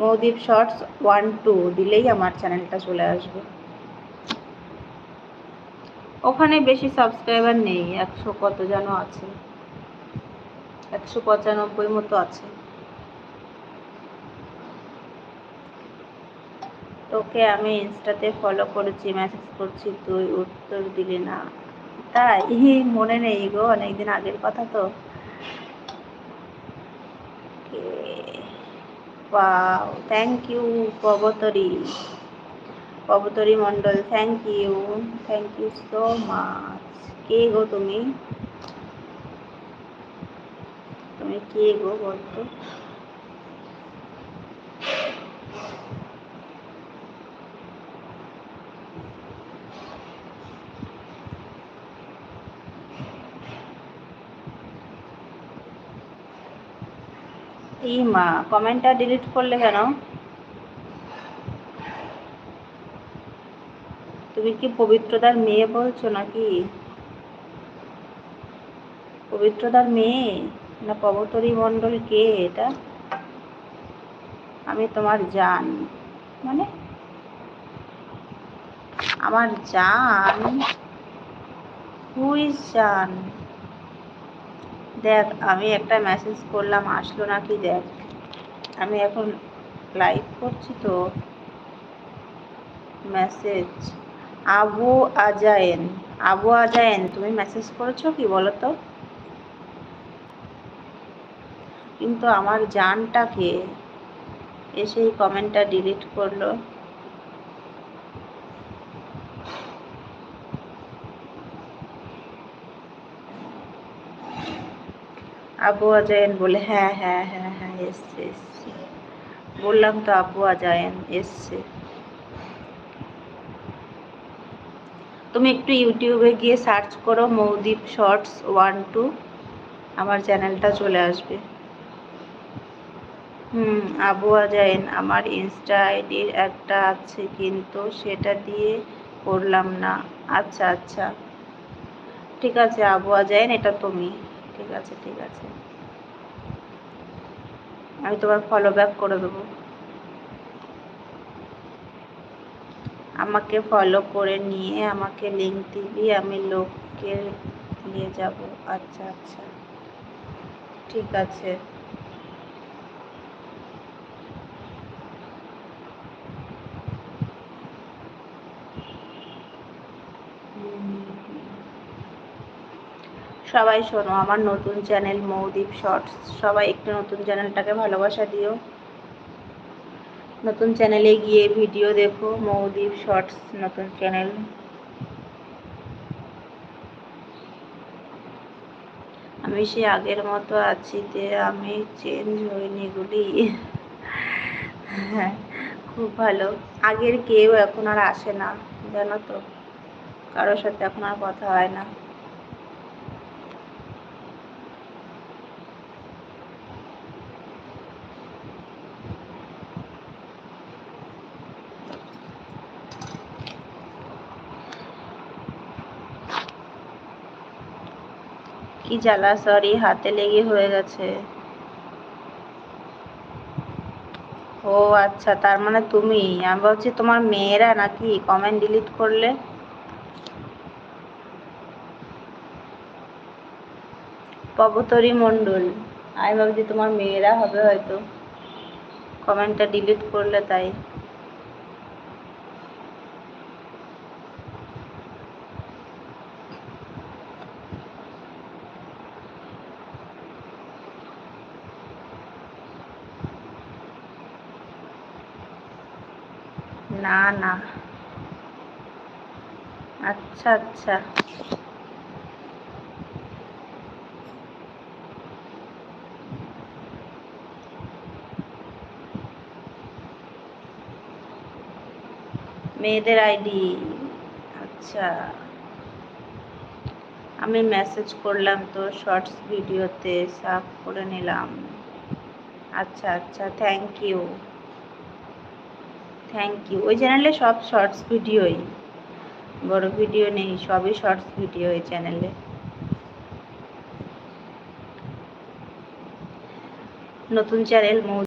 মৌদীপ shorts one two দিলেই আমার চ্যানেলটা চলে আসবে। ওখানে বেশি সাবস্ক্রাইবার নেই, একশো কত যেন আছে। একশো পঁচানব্বই মতো আছে। তোকে আমি ইনস্টাতে ফলো করেছি মেসেজ করছি, তুই উত্তর দিলি না। তাই মনে নেই গো, অনেকদিন আগের কথা তো। Wow thank you Pabitri Pabitri Mondal thank you thank you so much কে গো তুমি তুমি কে গো বলতো এই মা, কমেন্টটা ডিলিট করলে কেন? তুমি কি পবিত্রতার মেয়ে বলছো নাকি? পবিত্রতার মেয়ে? না পবতরী মণ্ডল কে এটা? আমি তোমার জান। মানে? আমার জান? হুইজ জান? দেখ, আমি একটা মেসেজ করলাম, আসলো নাকি দেখ। আমি এখন লাইভ করছি তো। মেসেজ আবু আজায়েন। আবু আজায়েন, তুমি মেসেজ করেছ কি বলো তো কিন্তু আমার জানটাকে এসে এই কমেন্টটা ডিলিট করল। আবু আজায়েন বলে হ্যাঁ হ্যাঁ হ্যাঁ হ্যাঁ এসছে এসছে। বললাম, তো আবু আজায়েন এসছে। তুমি একটু ইউটিউবে গিয়ে সার্চ করো, মৌদীপ শর্টস ওয়ান টু, আমার চ্যানেলটা চলে আসবে। হুম, আবু আজাইন, আমার ইনস্টা আইডির একটা আছে, কিন্তু সেটা দিয়ে করলাম না। আচ্ছা আচ্ছা ঠিক আছে, আবু আজাইন, এটা তুমি। ঠিক আছে ঠিক আছে। আমি তোমার ফলো ব্যাক করে দেবো। আমাকে ফলো করে নিয়ে আমাকে লিঙ্ক দিবি, আমি লোককে নিয়ে যাব। আচ্ছা আচ্ছা। ঠিক আছে। সবাই শোনো, আমার নতুন চ্যানেল মৌদীপ শর্টস। সবাই একটু নতুন চ্যানেলটাকে ভালোবাসা দিও। নতুন চ্যানেলে গিয়ে ভিডিও দেখো, মৌদীপ শর্টস নতুন চ্যানেল। আমি সে আগের মতো আছি যে আমি চেঞ্জ হইনি গুলি। হ্যাঁ খুব ভালো। আগের কেউ এখন আর আসে না, জানো তো। কারোর সাথে এখন আর কথা হয় না। কি জ্বালা সরি হাতে লেগে হয়ে গেছে। ও আচ্ছা তার মানে তুমি, আমি বলছি তোমার মেয়েরা নাকি কমেন্ট ডিলিট করলে? পবতরী মণ্ডল, আমি ভাবছি তোমার মেয়েরা হবে হয়তো। কমেন্টটা ডিলিট করলে তাই। না না। আচ্ছা আচ্ছা। মেয়েদের আইডি। আচ্ছা। আমি মেসেজ করলাম তো, শর্টস ভিডিওতে, সাফ করে নিলাম। আচ্ছা আচ্ছা থ্যাংক ইউ। থ্যাংক ইউ ওই চ্যানেলে সব শর্টস ভিডিওই বড় ভিডিও নেই, সবই শর্টস ভিডিও ওই চ্যানেলে নতুন চ্যানেল